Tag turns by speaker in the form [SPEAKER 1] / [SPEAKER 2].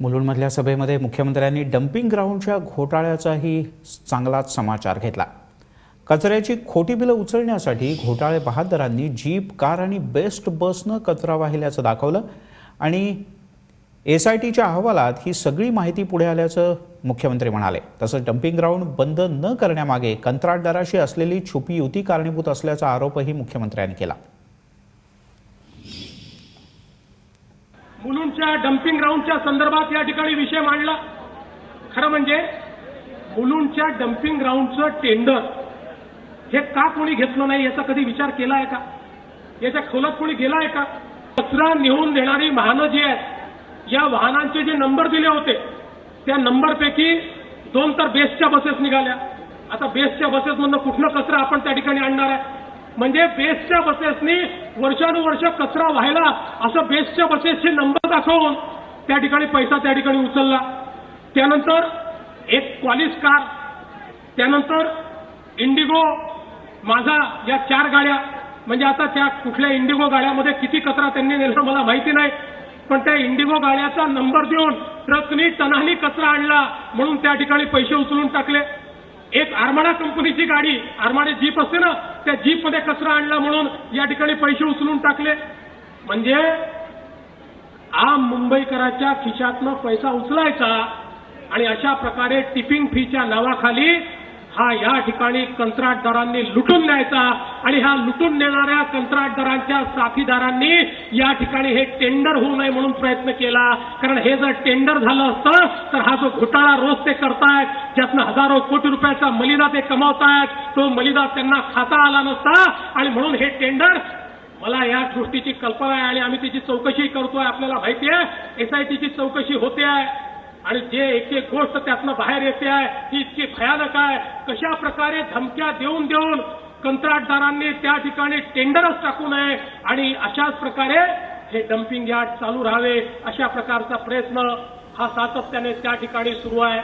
[SPEAKER 1] मुलुंडमधल्या सभेमध्ये मुख्यमंत्र्यांनी डम्पिंग ग्राउंडच्या घोटाळ्याचाही चांगलाच समाचार घेतला. कचऱ्याची खोटी बिलं उचलण्यासाठी घोटाळे बहादरांनी जीप कार आणि बेस्ट बसनं कचरा वाहिल्याचं दाखवलं आणि एस आय टीच्या अहवालात ही सगळी माहिती पुढे आल्याचं मुख्यमंत्री म्हणाले. तसंच डम्पिंग ग्राउंड बंद न करण्यामागे कंत्राटदाराशी असलेली छुपी युती कारणीभूत असल्याचा आरोपही मुख्यमंत्र्यांनी केला.
[SPEAKER 2] मुलुंडच्या डम्पिंग ग्राउंडच्या संदर्भात या ठिकाणी विषय मांडला. खरं म्हणजे मुलुंडच्या डम्पिंग ग्राउंडचं टेंडर हे का कोणी घेतलं नाही याचा कधी विचार केला आहे का? याच्या खोलात कोणी गेला आहे का? कचरा नेऊन देणारी वाहनं जी आहेत या वाहनांचे जे नंबर दिले होते त्या नंबरपैकी दोन तर बेस्टच्या बसेस निघाल्या. आता बेस्टच्या बसेसमधनं कुठलं कचरा आपण त्या ठिकाणी आणणार आहे? म्हणजे बेस्टच्या बसेसनी वर्षानुवर्ष कचरा व्हायला असं बेस्टच्या बसेसचे नंबर दाखवून त्या ठिकाणी पैसा त्या ठिकाणी उचलला. त्यानंतर एक क्वालिस कार त्यानंतर इंडिगो माझा या चार गाड्या म्हणजे आता त्या कुठल्या इंडिगो गाड्यामध्ये किती कचरा त्यांनी नेला मला माहिती नाही पण त्या इंडिगो गाड्याचा नंबर देऊन ट्रकनी टनानी कचरा आणला म्हणून त्या ठिकाणी पैसे उचलून टाकले. एक आरमाडा कंपनीची गाडी आरमाडे जीप असते ना त्या जीपमध्ये कचरा आणला म्हणून या ठिकाणी पैसे उचलून टाकले. म्हणजे आम मुंबईकराच्या खिशातनं पैसा उचलायचा आणि अशा प्रकारे टिपिंग फीच्या नावाखाली हा या ठिकाणी कंत्राटदारांनी लुटून न्यायचा आणि ह्या लुटून नेणाऱ्या कंत्राटदारांच्या साथीदारांनी या ठिकाणी हे टेंडर होऊ नये म्हणून प्रयत्न केला. कारण हे जर टेंडर झालं असतं तर हा जो घोटाळा रोज ते करतायत ज्यातनं हजारो कोटी रुपयाचा मलिदा ते कमावतायत तो मलिदा त्यांना खाता आला नसता. आणि म्हणून हे टेंडर मला या गोष्टीची कल्पना आहे आणि आम्ही तिची चौकशी करतोय. आपल्याला माहिती आहे एसआयटीची चौकशी होते आहे. आणि जे एक एक गोष्ट त्यातनं बाहेर येते आहे ती इतकी भयानक आहे. कशा प्रकारे धमक्या देऊन देऊन कंत्राटदारांनी त्या ठिकाणी टेंडरच टाकू नये आणि अशाच प्रकारे हे डम्पिंग यार्ड चालू राहावे अशा प्रकारचा प्रयत्न हा सातत्याने त्या ठिकाणी सुरू आहे.